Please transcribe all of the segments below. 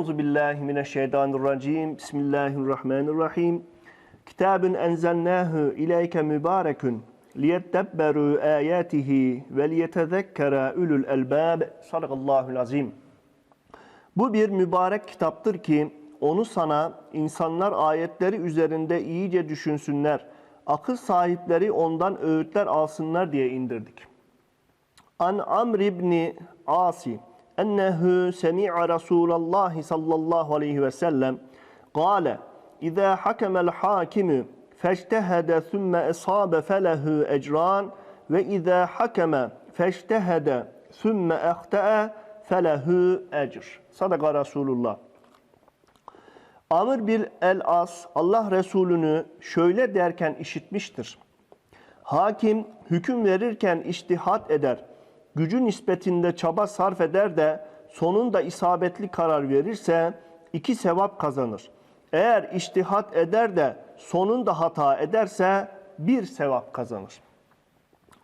Euzu billahi mineşşeytanirracim. Bismillahirrahmanirrahim. Kitabun enzelnahu ileyke mübarekun liyettebberu ayatihi ve liyetezekkera ulul elbab. Sadakallahul azim. Bu bir mübarek kitaptır ki onu sana insanlar ayetleri üzerinde iyice düşünsünler. Akıl sahipleri ondan öğütler alsınlar diye indirdik. An Amr ibn Asi ennehu semi'a Resulallah sallallahu aleyhi ve sellem gale İza hakemel hakimu feştehede thumme esabe felehu ecran ve iza hakeme feştehede thumme ehtee felehu ecr. Sadaka Resulullah. Amr bil el-As Allah Resulü'nü şöyle derken işitmiştir. Hakim hüküm verirken iştihat eder gücü nispetinde çaba sarf eder de sonunda isabetli karar verirse iki sevap kazanır. Eğer iştihat eder de sonunda hata ederse bir sevap kazanır.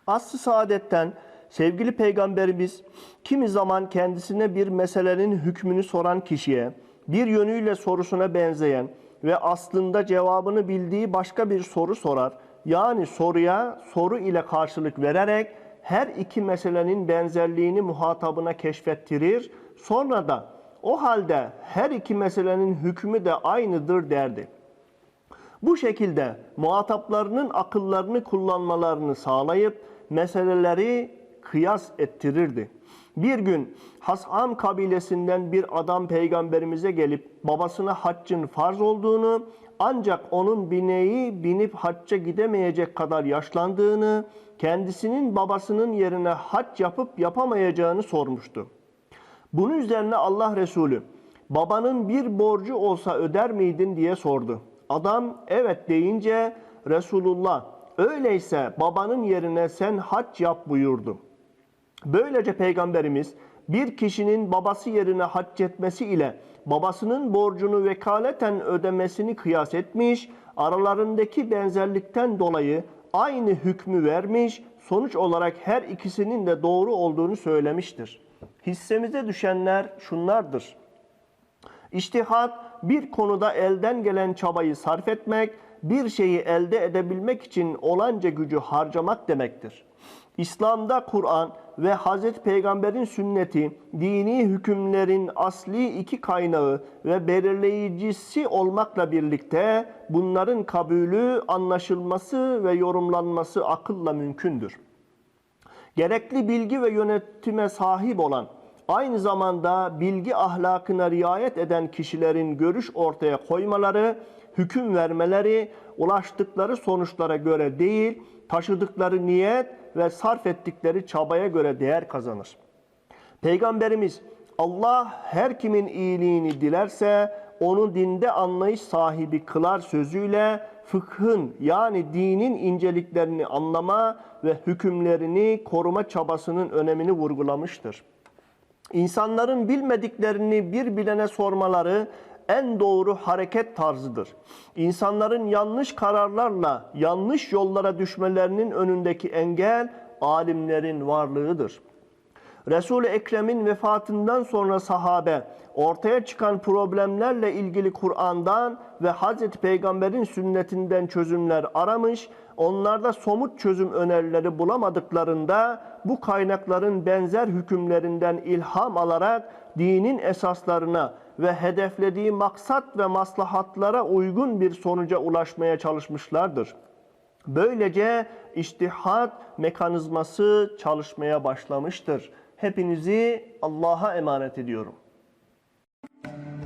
Aslı saadetten sevgili peygamberimiz kimi zaman kendisine bir meselenin hükmünü soran kişiye bir yönüyle sorusuna benzeyen ve aslında cevabını bildiği başka bir soru sorar. Yani soruya soru ile karşılık vererek her iki meselenin benzerliğini muhatabına keşfettirir. Sonra da o halde her iki meselenin hükmü de aynıdır derdi. Bu şekilde muhataplarının akıllarını kullanmalarını sağlayıp meseleleri kıyas ettirirdi. Bir gün Hasam kabilesinden bir adam peygamberimize gelip babasına haccın farz olduğunu ancak onun bineği binip hacca gidemeyecek kadar yaşlandığını, kendisinin babasının yerine hac yapıp yapamayacağını sormuştu. Bunun üzerine Allah Resulü babanın bir borcu olsa öder miydin diye sordu. Adam evet deyince Resulullah öyleyse babanın yerine sen hac yap buyurdu. Böylece Peygamberimiz bir kişinin babası yerine hac etmesi ile babasının borcunu vekaleten ödemesini kıyas etmiş, aralarındaki benzerlikten dolayı aynı hükmü vermiş, sonuç olarak her ikisinin de doğru olduğunu söylemiştir. Hissemize düşenler şunlardır. İçtihat bir konuda elden gelen çabayı sarf etmek, bir şeyi elde edebilmek için olanca gücü harcamak demektir. İslam'da Kur'an ve Hz. Peygamber'in sünneti dini hükümlerin asli iki kaynağı ve belirleyicisi olmakla birlikte bunların kabulü, anlaşılması ve yorumlanması akılla mümkündür. Gerekli bilgi ve yönetime sahip olan, aynı zamanda bilgi ahlakına riayet eden kişilerin görüş ortaya koymaları, hüküm vermeleri ulaştıkları sonuçlara göre değil, taşıdıkları niyet ve sarf ettikleri çabaya göre değer kazanır. Peygamberimiz Allah her kimin iyiliğini dilerse onu dinde anlayış sahibi kılar sözüyle fıkhın yani dinin inceliklerini anlama ve hükümlerini koruma çabasının önemini vurgulamıştır. İnsanların bilmediklerini bir bilene sormaları en doğru hareket tarzıdır. İnsanların yanlış kararlarla yanlış yollara düşmelerinin önündeki engel alimlerin varlığıdır. Resul-i Ekrem'in vefatından sonra sahabe ortaya çıkan problemlerle ilgili Kur'an'dan ve Hazreti Peygamber'in sünnetinden çözümler aramış, onlarda somut çözüm önerileri bulamadıklarında bu kaynakların benzer hükümlerinden ilham alarak dinin esaslarına ve hedeflediği maksat ve maslahatlara uygun bir sonuca ulaşmaya çalışmışlardır. Böylece iştihat mekanizması çalışmaya başlamıştır. Hepinizi Allah'a emanet ediyorum. Müzik